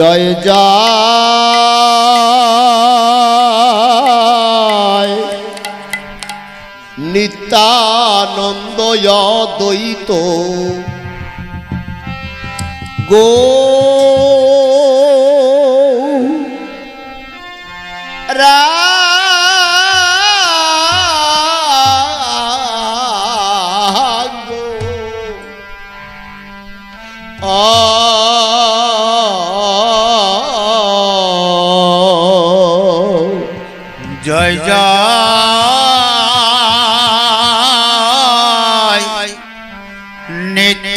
জয় জয়। নিতানন্দ দ্বৈত গো রা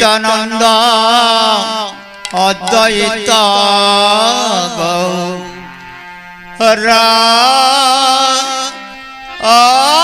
নিত্যানন্দ অদ্বৈত রা আ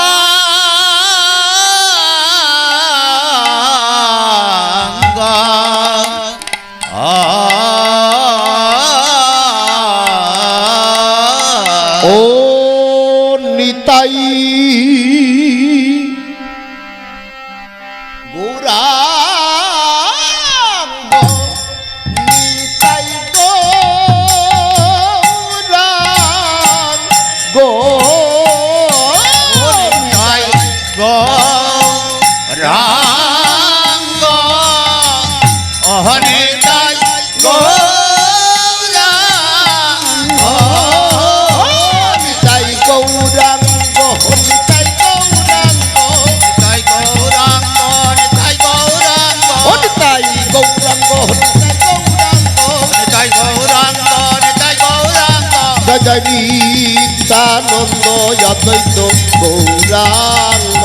চৈতনী নিত্যানন্দ অদ্বৈত গৌরাঙ্গ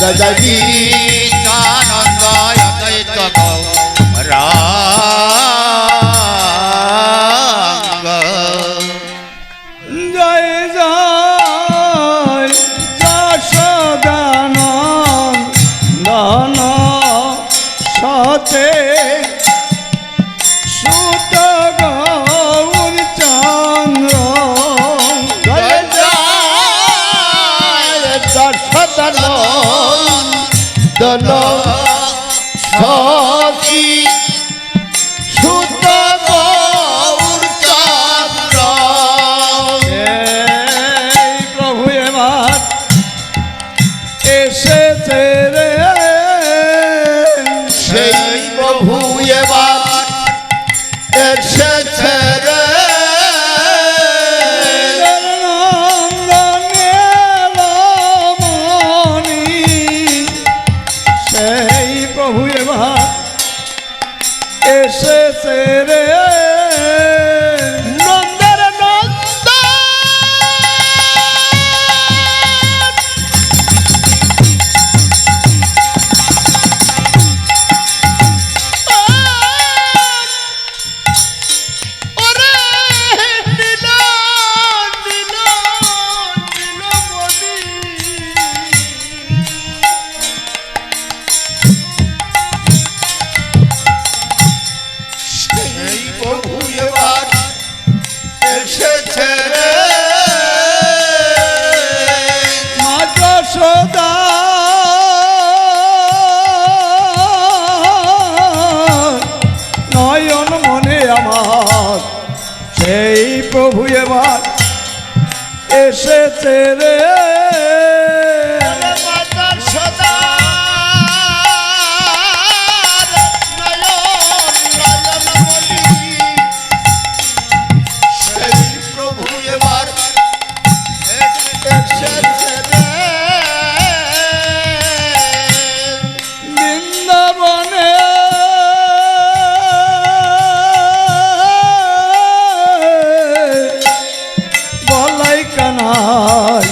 জয় জয় নিত্যানন্দ অদ্বৈত Gauranga the law. Say seré. এসেছে রে কানাই কানাই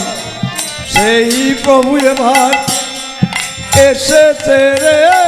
সেই প্রভু এবার এসেছে রে।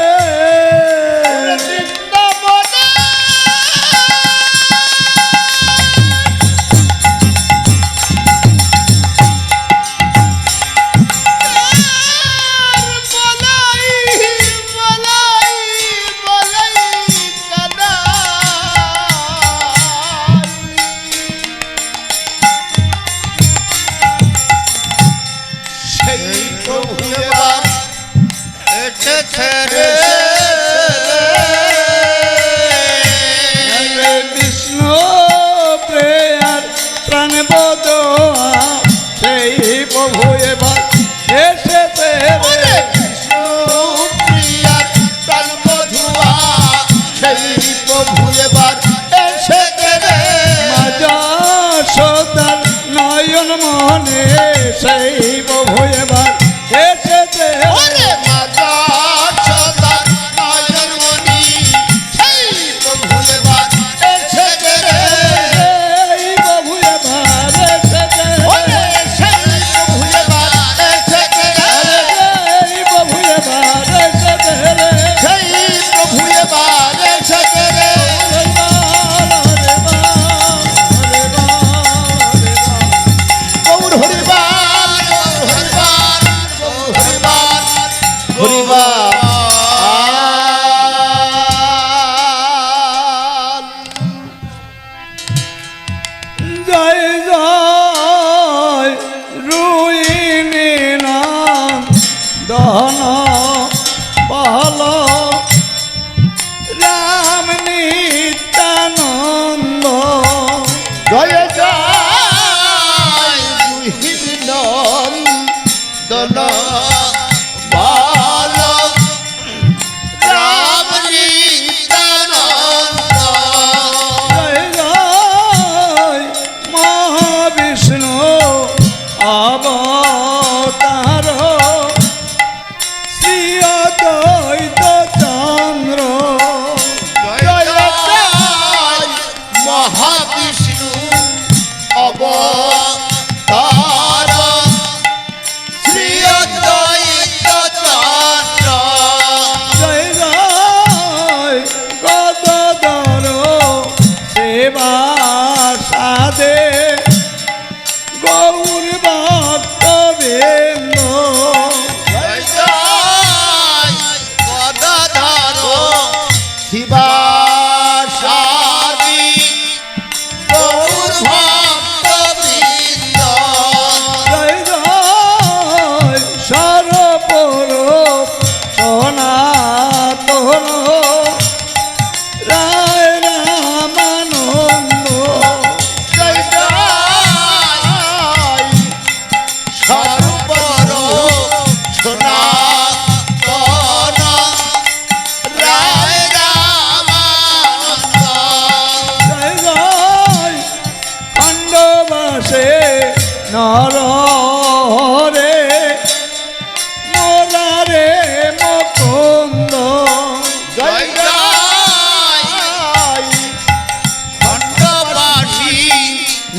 ese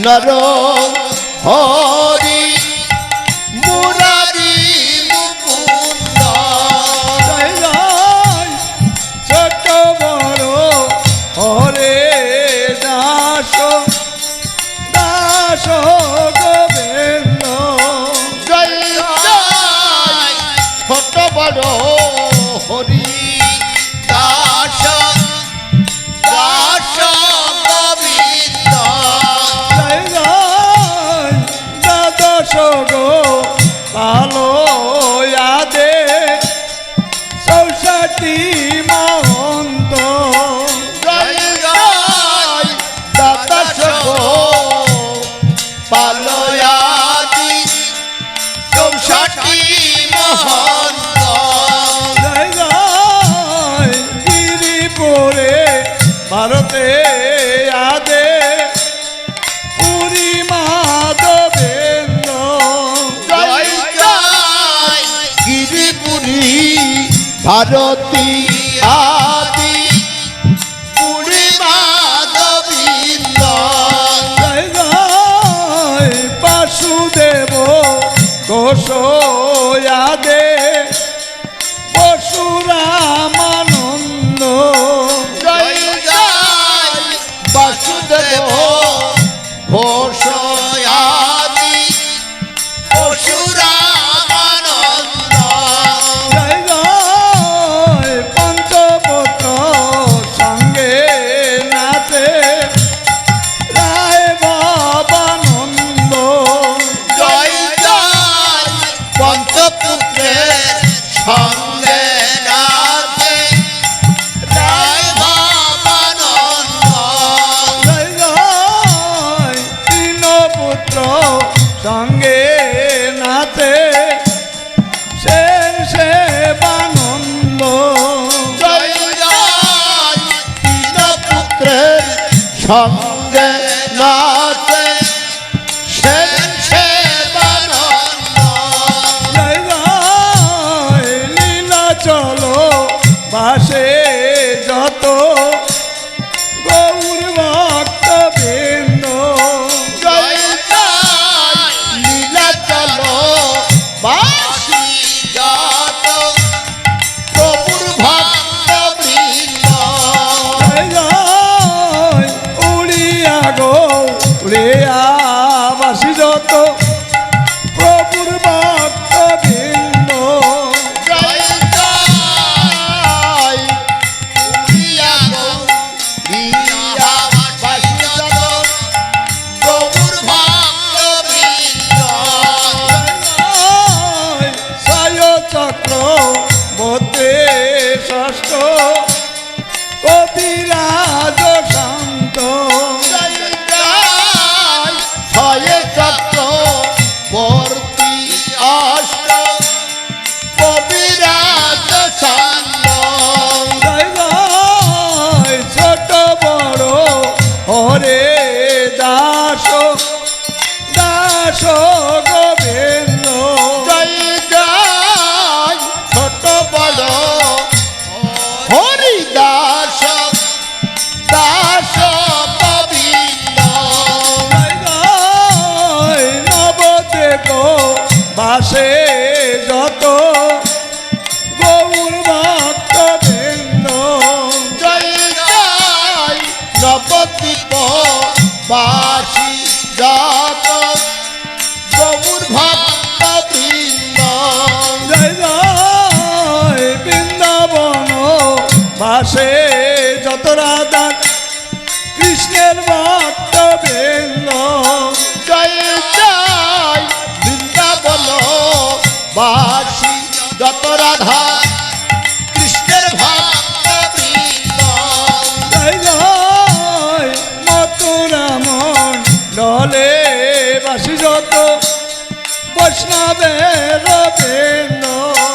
নর হয় ভারতে আদে পুরী মাধবেন্দ্র। গিরিপুরী ভারতী আদি। পুরী মাধবিন্দ পাশুদেব ঘোষ আদে। বাসী যত রাধা কৃষ্ণের ভাব মতুরামন নলে বাসি যত বৈষ্ণবের রবীন্দ্র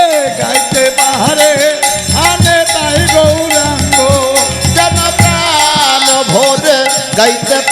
I up.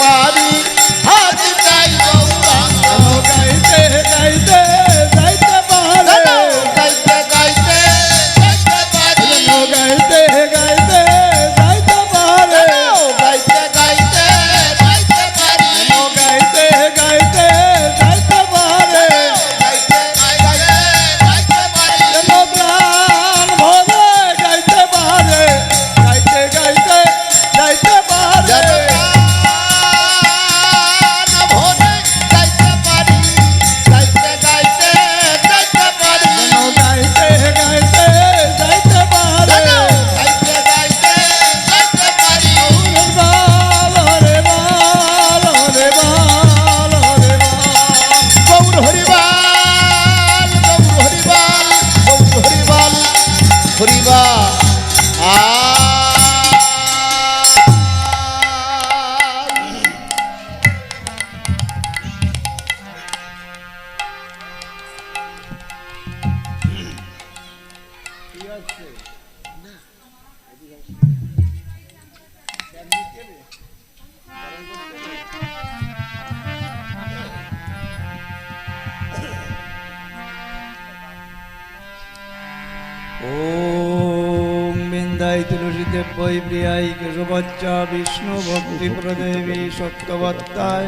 ॐ विन्दाय तुलसीदेव्यै प्रियाय केशवच्चा विष्णुभक्तिप्रदेवी सत्यवत्ताय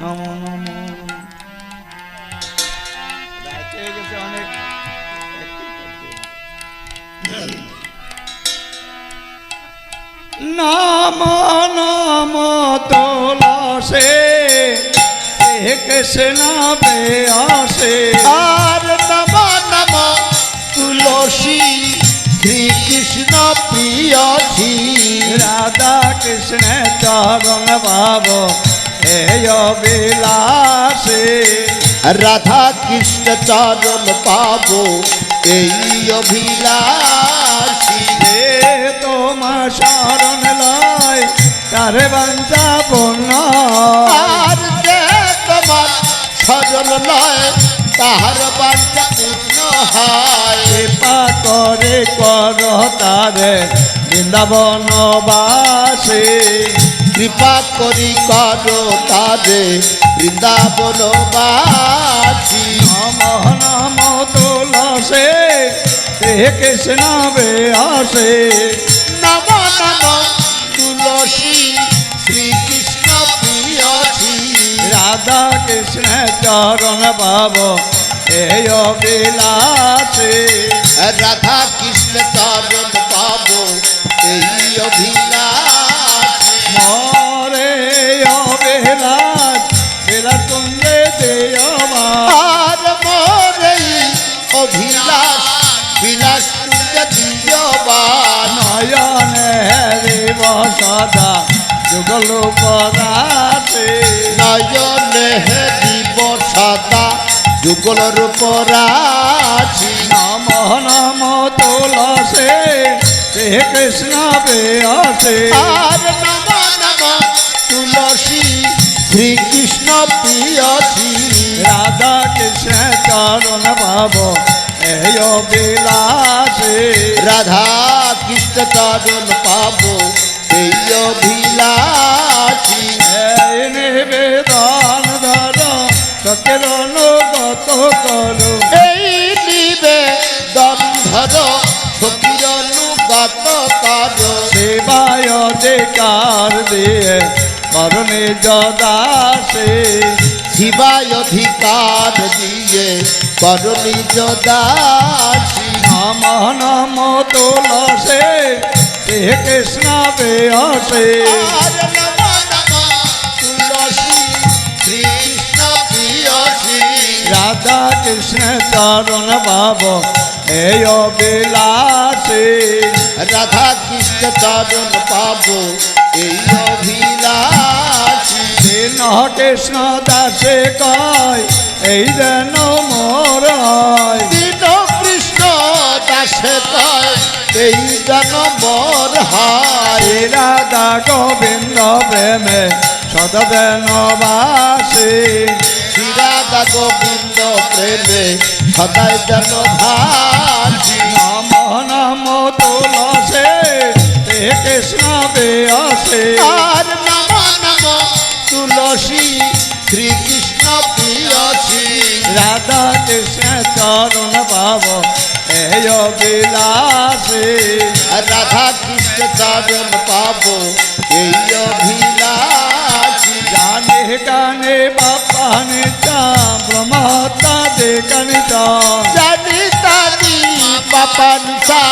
নমো নমো অনেক নাম নাম তোলা সে কৃষ্ণ বে আসে আর তোমার তুলসী শ্রীকৃষ্ণ প্রিয় ছি রাধা কৃষ্ণ চরণ ভাব বিলাসে। রাধা কৃষ্ণ চরণ পাব এই অভিলাষী। তোমার শরণ লয় তার বাঞ্চা পূর্ণ আর যে তোমার সজল লয় তাহার বাঞ্চা কৃপা করে কর তারে বৃন্দাবন বাসে। কৃপা করি করো তারে বৃন্দাবন বাসী। নম নম তুলসে হে কৃষ্ণ বেয়াসে। নম নম তুলসী শ্রীকৃষ্ণ প্রিয়সী রাধা কৃষ্ণ চরণ পাব এই বিলাসে রাধা কৃষ্ণ চরণ পাবো এই অভিলাষী। মরে অবিলাস বিলাস কুঞ্জে দেয়মা আর অভিলাষ বিলাস দিয়বান নয়নে হেরিব সদা যুগল পদাসে নয়নে হে দিব সদা যুগল রূপরাশি নম নম তুলসে হে কৃষ্ণ আর নম নম তুলসী শ্রীকৃষ্ণ প্রিয়সী রাধা কৃষ্ণ চরণ ভাব এই বিলাসে রাধা কৃষ্ণ চরণ পাবো এই এই নিবেদন অধিকার দিয়ে করণে যদাসে শিবায় অধিকার দিয়ে কর নিজ দাসী নম তুলসে হে কৃষ্ণ বেয়সে। আর নম নম তুলসী শ্রীকৃষ্ণ প্রিয়সী রাধা কৃষ্ণ চরণ ভাব এই বিলাসে রাধা কৃষ্ণ চরণ পাবো এই অভিলাষী কৃষ্ণ দাসে কয় এই যেন মোর দীন কৃষ্ণ দাসে কয় এই জন মর হায়। রাধা গোবিন্দ প্রেমে সদবেন বাসে। শ্রীরাধা গোবিন্দ প্রেমে সদাই জন ভাসি। নম নম তুলসে হে কৃষ্ণ বেয়সে আর নম নম তুলসী শ্রীকৃষ্ণ প্রিয়সী রাধা কৃষ্ণ চরণ পাব বিলাসে রাধা কৃষ্ণ চরণ পাবো এই অভিলাষী। জানে গানে বাপানে চা ব্রহ্মতা দে তানি পাপানিসা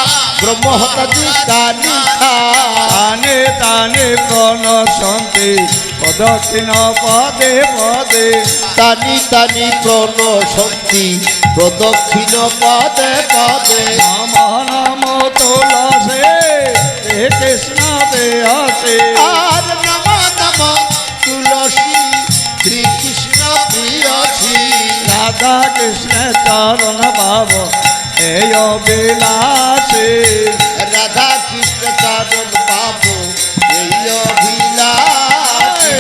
ব্রহ্মহতি কানিসা তানে তানে প্রণ প্রদক্ষিণ পদে পদে। তানি তানি প্রণ শক্তি প্রদক্ষিণ পদে পদে। নম নম তুলসে হে কৃষ্ণ বেয়সে আর নম নম তুলসী শ্রীকৃষ্ণ প্রিয়সী। রাধা কৃষ্ণ চরণ পাব এই বিলাসে রাধা কৃষ্ণ চরণ পাবো এই অভিলাষী।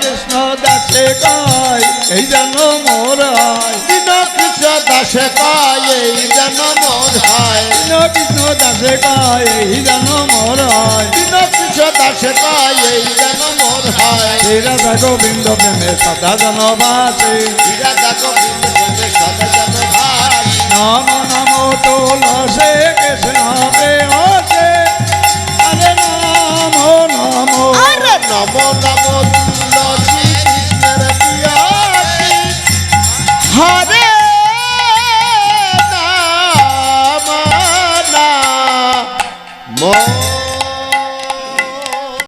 কৃষ্ণ দাসে কয় এই যেন মোর হয়। কৃষ্ণ দাসে কয় এই যেন মোর হয়। কৃষ্ণ কৃষ্ণ দাসে কয় এই যেন মোর হয়। কৃষ্ণ দাসে কয় এই যেন মোর হয়। রাধা গোবিন্দ প্রেমে সদা জনবাসে রাধা গোবিন্দ বলে সদা নম নম নম নম নম